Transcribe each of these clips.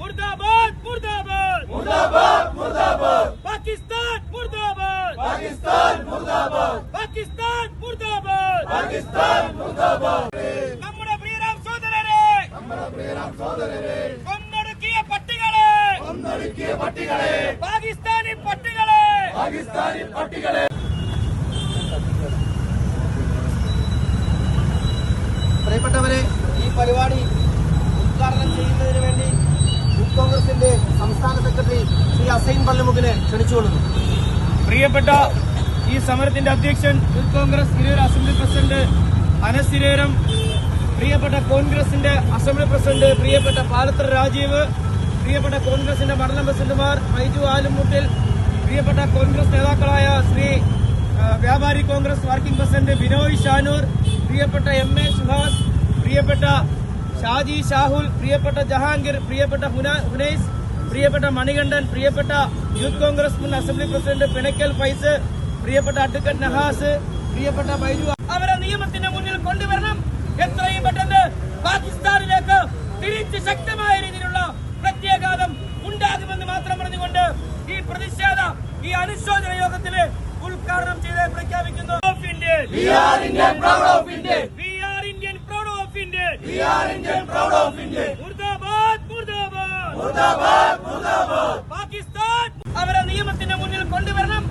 മുർദാബാദ് മുർദാബാദ്. മുർദാബാദ് മുർദാബാദ്. പാകിസ്ഥാൻ മുർദാബാദ്. പാകിസ്ഥാൻ മുർദാബാദ്. പാകിസ്ഥാൻ മുർദാബാദ്. പാകിസ്ഥാൻ മുർദാബാദ്. നമ്മുടെ പ്രിയരാം സഹോദരരെ. നമ്മുടെ പ്രിയരാം സഹോദരരെ. കൊന്നൊടുക്കിയ പട്ടികളെ. കൊന്നൊടുക്കിയ പട്ടികളെ. പാകിസ്ഥാനി പട്ടികളെ. പാകിസ്ഥാനി പട്ടികളെ. പ്രിയപ്പെട്ടവരെ ഈ പരിപാടി ഉദ്ഘാടനം ചെയ്യുന്നതിന് വേണ്ടി യൂത്ത് കോൺഗ്രസിന്റെ സംസ്ഥാന സെക്രട്ടറി ശ്രീ അസൈൻ പള്ളിമുഖിനെ ക്ഷണിച്ചുകൊള്ളുന്നു. പ്രിയപ്പെട്ട ഈ സമരത്തിന്റെ അധ്യക്ഷൻ യൂത്ത് കോൺഗ്രസ് ഇരുവർ അസംബ്ലി പ്രസിഡന്റ് അനസ് തിരൂരം പ്രിയപ്പെട്ട കോൺഗ്രസിന്റെ അസംബ്ലി പ്രസിഡന്റ് പ്രിയപ്പെട്ട പാലത്തർ രാജീവ് പ്രിയപ്പെട്ട കോൺഗ്രസിന്റെ മണ്ഡലം പ്രസിഡന്റുമാർ മൈജു ആലുമുട്ടിൽ പ്രിയപ്പെട്ട കോൺഗ്രസ് നേതാക്കളായ ശ്രീ വ്യാപാരി Congress working president Binoy Shanoor പ്രിയപ്പെട്ട എം എ സുഹാസ് പ്രിയപ്പെട്ട ഷാജി ഷാഹുൽ പ്രിയപ്പെട്ട ജഹാംഗീർ പ്രിയപ്പെട്ട ഹുന- ഹുനൈസ് പ്രിയപ്പെട്ട മണികണ്ഠൻ പ്രിയപ്പെട്ട യൂത്ത് കോൺഗ്രസ് മുൻ അസംബ്ലി പ്രസിഡന്റ് പിണക്കൽ ഫൈസ് പ്രിയപ്പെട്ട അഡ്വക്കേറ്റ് നഹാസ് പ്രിയപ്പെട്ട ബൈജു അവരെ നിയമത്തിന്റെ മുന്നിൽ കൊണ്ടുവരണം എത്രയും പെട്ടെന്ന് പാകിസ്ഥാനിലേക്ക് തിരിച്ച് ശക്തമായ രീതിയിലുള്ള പ്രത്യാഘാതം ഉണ്ടാകുമെന്ന് മാത്രം പറഞ്ഞുകൊണ്ട് ഈ പ്രതിഷേധ ഈ അനുശോചന യോഗത്തിൽ ഉദ്ഘാടനം ചെയ്ത് പ്രഖ്യാപിക്കുന്നു of India We are Indian proud of India. We are Indian proud of India. We are Indian proud of India. മുർദാബാദ് മുർദാബാദ്. മുർദാബാദ് മുർദാബാദ്. പാകിസ്ഥാൻ അവരെ നിയമത്തിന്റെ മുന്നിൽ കൊണ്ടുവരണം.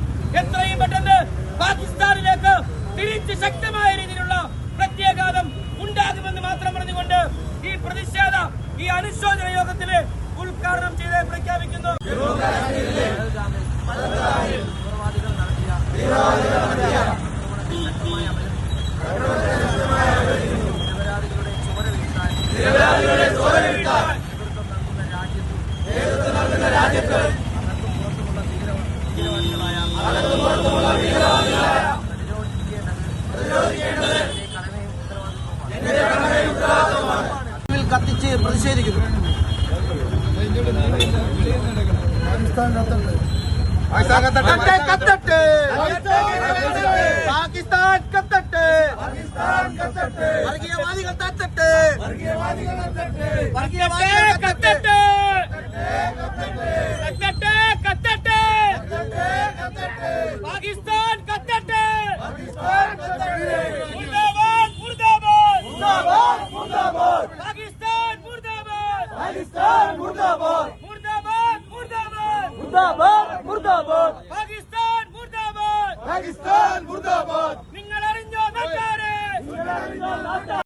എത്രയും പെട്ടെന്ന് പാകിസ്ഥാനിലേക്ക് തിരിച്ച് ശക്തമായ രീതിയിലുള്ള പ്രത്യാഘാതം ഉണ്ടാകുമെന്ന് മാത്രം പറഞ്ഞുകൊണ്ട് ഈ പ്രതിഷേധ ഈ അനുശോചന യോഗത്തിൽ ഉദ്ഘാടനം ചെയ്ത് പ്രഖ്യാപിക്കുന്നു. ഇതിൽ കത്തിച്ച് പ്രതിഷേധിക്കുന്നു. കത്തട്ടെ, കത്തട്ടെ. Pakistan കത്തട്ടെ. വർഗീയവാദികൾ തത്തട്ടെ വർഗീയവാദികൾ കത്തട്ടെ. Pakistan Murdabad Murdabad Murdabad Murdabad Pakistan Murdabad Pakistan